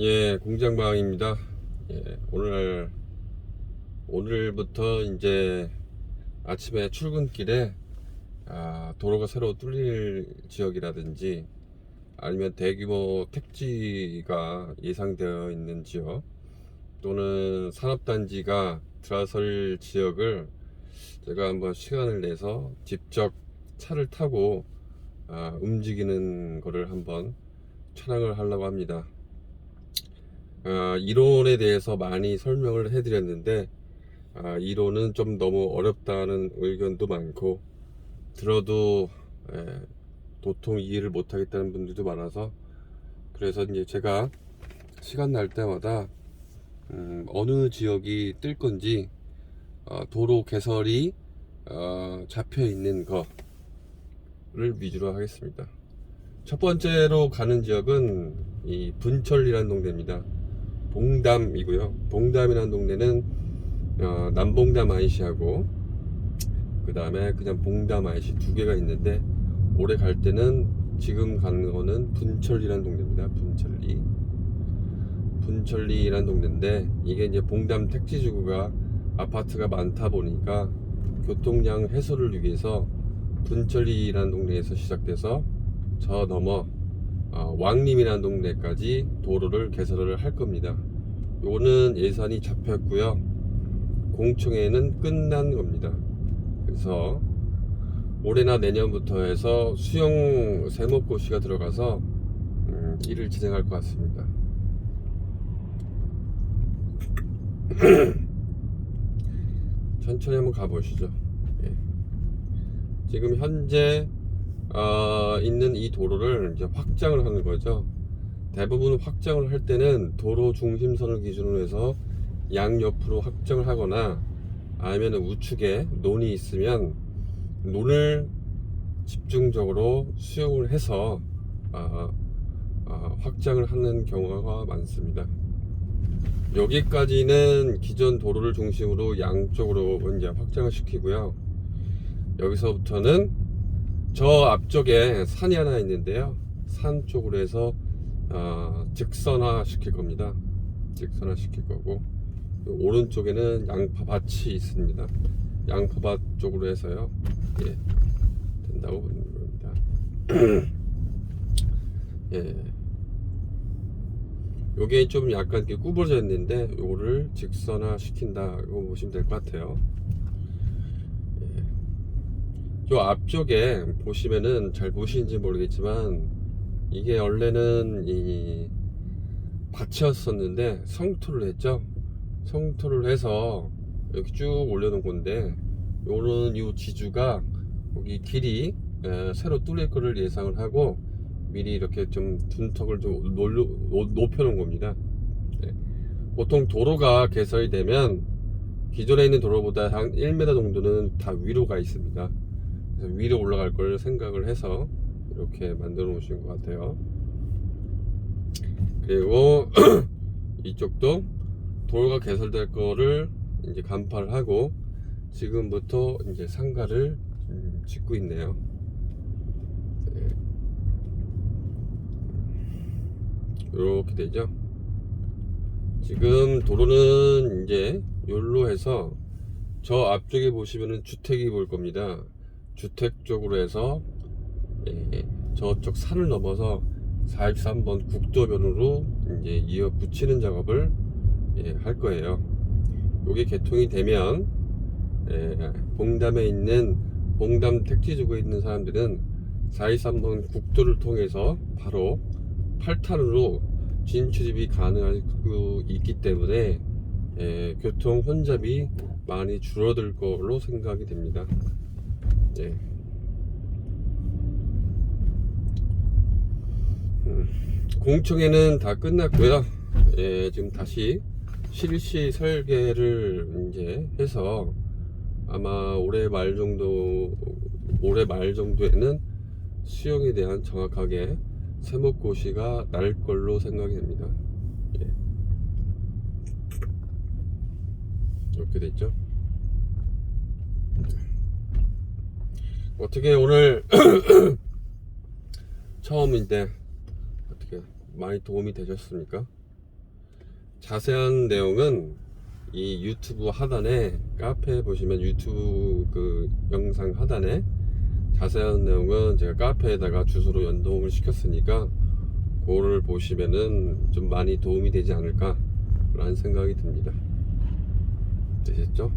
예, 공장방입니다. 예, 오늘 오늘부터 이제 아침에 출근길에 아, 도로가 새로 뚫릴 지역이라든지 아니면 대규모 택지가 예상되어 있는 지역 또는 산업단지가 들어설 지역을 제가 한번 시간을 내서 직접 차를 타고 아, 움직이는 거를 한번 촬영을 하려고 합니다. 아, 이론에 대해서 많이 설명을 해드렸는데 아, 이론은 좀 너무 어렵다는 의견도 많고 들어도 에, 도통 이해를 못하겠다는 분들도 많아서 그래서 이제 제가 시간 날 때마다 음, 어느 지역이 뜰 건지 어, 도로 개설이 어, 잡혀 있는 거를 위주로 하겠습니다. 첫 번째로 가는 지역은 이 분철이라는 동네입니다. 봉담이고요. 봉담이라는 동네는 어, 남봉담 IC하고 그 다음에 그냥 봉담 IC 두 개가 있는데 올해 갈 때는 지금 가는 거는 분철리라는 동네입니다. 분철리. 분철리라는 동네인데 이게 이제 봉담 택지지구가 아파트가 많다 보니까 교통량 해소를 위해서 분철리라는 동네에서 시작돼서 저 넘어 어, 왕림이라는 동네까지 도로를 개설을 할 겁니다. 요거는 예산이 잡혔고요. 공청회는 끝난 겁니다. 그래서 올해나 내년부터 해서 수용 세목고시가 들어가서 음, 일을 진행할 것 같습니다. 천천히 한번 가보시죠. 예. 지금 현재 어, 있는 이 도로를 이제 확장을 하는 거죠. 대부분 확장을 할 때는 도로 중심선을 기준으로 해서 양옆으로 확장을 하거나 아니면 우측에 논이 있으면 논을 집중적으로 수용을 해서 아, 아, 확장을 하는 경우가 많습니다. 여기까지는 기존 도로를 중심으로 양쪽으로 이제 확장을 시키고요. 여기서부터는 저 앞쪽에 산이 하나 있는데요. 산 쪽으로 해서 어, 직선화 시킬 겁니다. 직선화 시킬 거고 오른쪽에는 양파밭이 있습니다. 양파밭 쪽으로 해서요. 예, 된다고 보는 겁니다. 예. 요게 좀 약간 이렇게 구부러져 있는데 요거를 직선화 시킨다 이거 보시면 될 것 같아요. 요 앞쪽에 보시면은 잘 보시는지 모르겠지만 이게 원래는 이 밭이었었는데 성토를 했죠. 성토를 해서 이렇게 쭉 올려놓은 건데 요런 요 지주가 여기 길이 에, 새로 뚫릴 거를 예상을 하고 미리 이렇게 좀 둔턱을 좀 놀려, 높- 높여 놓은 겁니다. 예. 보통 도로가 개설이 되면 기존에 있는 도로보다 한 1m 정도는 다 위로 가 있습니다. 위로 올라갈 걸 생각을 해서 이렇게 만들어 놓으신 것 같아요. 그리고 이쪽도 도로가 개설될 거를 이제 간파를 하고 지금부터 이제 상가를 음, 짓고 있네요. 네. 이렇게 되죠. 지금 도로는 이제 요로 해서 저 앞쪽에 보시면은 주택이 보일 겁니다. 주택 쪽으로 해서 예, 저쪽 산을 넘어서 413번 국도변으로 이제 이어 붙이는 작업을 예, 할 거예요. 요게 개통이 되면 예, 봉담에 있는 봉담 택지 지구에 있는 사람들은 423번 국도를 통해서 바로 8탄으로 진출입이 가능할 수 있기 때문에 예, 교통 혼잡이 많이 줄어들 걸로 생각이 됩니다. 예. 음, 공청회는 다 끝났고요. 예, 지금 다시 실시 설계를 이제 해서 아마 올해 말 정도 올해 말 정도에는 수용에 대한 정확하게 세목고시가 날 걸로 생각이 됩니다. 예. 이렇게 됐죠. 어떻게 오늘 처음인데 어떻게 많이 도움이 되셨습니까? 자세한 내용은 이 유튜브 하단에 카페 보시면 유튜브 그 영상 하단에 자세한 내용은 제가 카페에다가 주소로 연동을 시켰으니까 그거를 보시면은 좀 많이 도움이 되지 않을까 라는 생각이 듭니다 되셨죠?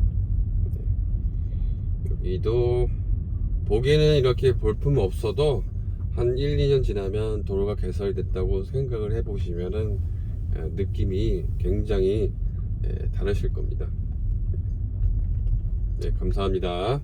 네. 여기도 보기에는 이렇게 볼품 없어도 한 1, 2년 지나면 도로가 개설이 됐다고 생각을 해 보시면은 에, 느낌이 굉장히 에, 다르실 겁니다. 네, 감사합니다.